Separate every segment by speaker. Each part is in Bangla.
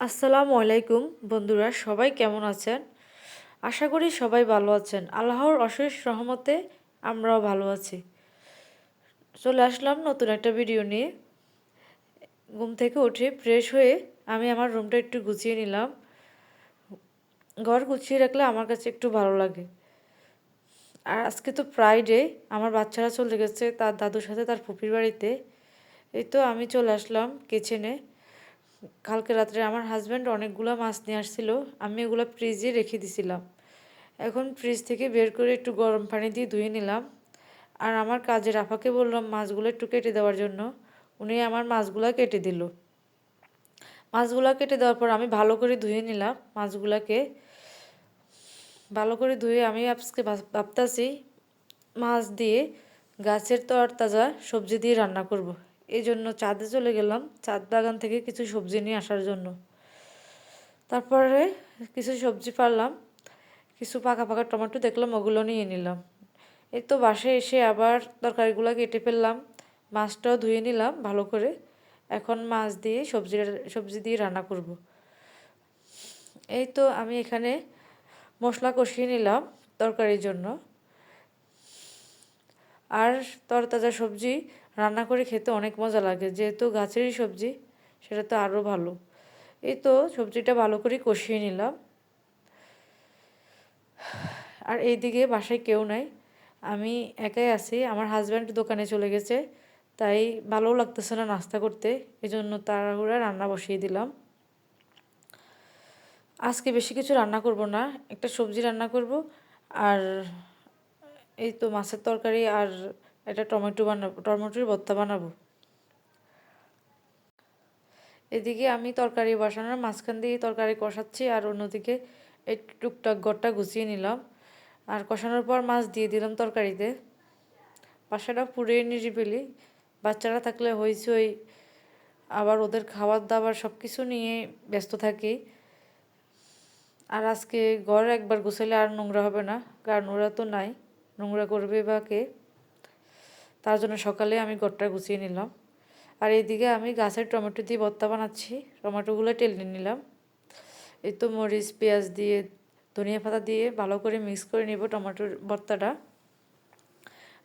Speaker 1: আসসালামু আলাইকুম বন্ধুরা, সবাই কেমন আছেন? আশা করি সবাই ভালো আছেন। আল্লাহর অশেষ রহমতে আমরাও ভালো আছি। চলে আসলাম নতুন একটা ভিডিও নিয়ে। ঘুম থেকে উঠে ফ্রেশ হয়ে আমি আমার রুমটা একটু গুছিয়ে নিলাম। ঘর গুছিয়ে রাখলে আমার কাছে একটু ভালো লাগে। আর আজকে তো ফ্রাইডে আমার বাচ্চারা চলে গেছে, তার দাদুর সাথে তার পুপির বাড়িতে। এই তো আমি চলে আসলাম কিচেনে কালকে রাত্রে আমার হাজব্যান্ড অনেকগুলো মাছ নিয়ে আসছিল, আমি এগুলো ফ্রিজে রেখে দিছিলাম। এখন ফ্রিজ থেকে বের করে একটু গরম পানি দিয়ে ধুয়ে নিলাম। আর আমার কাজের আফাকে বললাম মাছগুলো একটু কেটে দেওয়ার জন্য। উনি আমার মাছগুলো কেটে দিল। মাছগুলো কেটে দেওয়ার পর আমি ভালো করে ধুয়ে নিলাম মাছগুলোকে। ভালো করে ধুয়ে আমি আজকে ভাবতাছি মাছ দিয়ে গাছের তরতাজা সবজি দিয়ে রান্না করব। এই জন্য চাঁদে চলে গেলাম। চাঁদ বাগান থেকে কিছু সবজি নিয়ে আসার জন্য। তারপরে কিছু সবজি পারলাম। কিছু পাকা পাকা টমেটো দেখলাম, ওগুলো নিয়ে নিলাম। এই তো বাসায় এসে আবার তরকারিগুলো কেটে ফেললাম। মাছটাও ধুয়ে নিলাম ভালো করে। এখন মাছ দিয়ে সবজি সবজি দিয়ে রান্না করব। এই তো আমি এখানে মশলা কষিয়ে নিলাম তরকারির জন্য। আর তরতাজা সবজি রান্না করে খেতে অনেক মজা লাগে। যেহেতু গাছেরই সবজি, সেটা তো আরও ভালো। এই তো সবজিটা ভালো করে কষিয়ে নিলাম। আর এইদিকে বাসায় কেউ নাই। আমি একাই আছি। আমার হাজব্যান্ড দোকানে চলে গেছে। তাই ভালোও লাগতেছে না নাস্তা করতে। এই জন্য তাড়াহুড়া রান্না বসিয়ে দিলাম। আজকে বেশি কিছু রান্না করব না। একটা সবজি রান্না করব। আর এই তো মাছের তরকারি আর একটা টমেটো বানাবো, টমেটোর ভর্তা বানাবো। এদিকে আমি তরকারি বসানোর মাঝখান দিয়ে তরকারি কষাচ্ছি আর অন্যদিকে এই টুকটাক গড়টা গুছিয়ে নিলাম। আর কষানোর পর মাছ দিয়ে দিলাম তরকারিতে। বাসাটা পুড়ে নিরিবিলি। বাচ্চারা থাকলে হইচই, আবার ওদের খাবার দাবার সব কিছু নিয়ে ব্যস্ত থাকি। আর আজকে ঘর একবার গুছাইলে আর নোংরা হবে না, কারণ ওরা তো নাই। নোংরা করবে বা কে, তার জন্য সকালে আমি ঘরটা গুছিয়ে নিলাম। আর এইদিকে আমি গাছের টমেটো দিয়ে ভর্তা বানাচ্ছি, টমেটোগুলো টেলে নিলাম। এই তো মরিচ, পেঁয়াজ দিয়ে, ধনিয়া পাতা দিয়ে ভালো করে মিক্স করে নেব টমেটোর ভর্তাটা।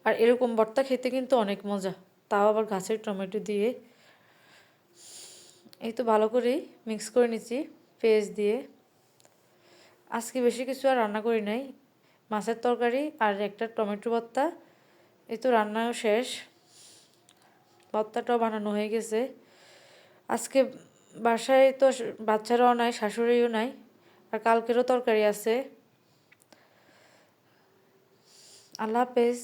Speaker 1: আর এরকম ভর্তা খেতে কিন্তু অনেক মজা, তাও আবার গাছের টমেটো দিয়ে। এই তো ভালো করেই মিক্স করে নিচ্ছি, পেঁয়াজ দিয়ে। আজকে বেশি কিছু আর রান্না করি নাই মাছের তরকারি আর একটা টমেটো ভর্তা। এই তো রান্নাও শেষ। ভর্তাটাও বানানো হয়ে গেছে। আজকে বাসায় তো বাচ্চারাও নাই, শাশুড়িও নাই, আর কালকেরও তরকারি আছে। আল্লাহ হাফেজ।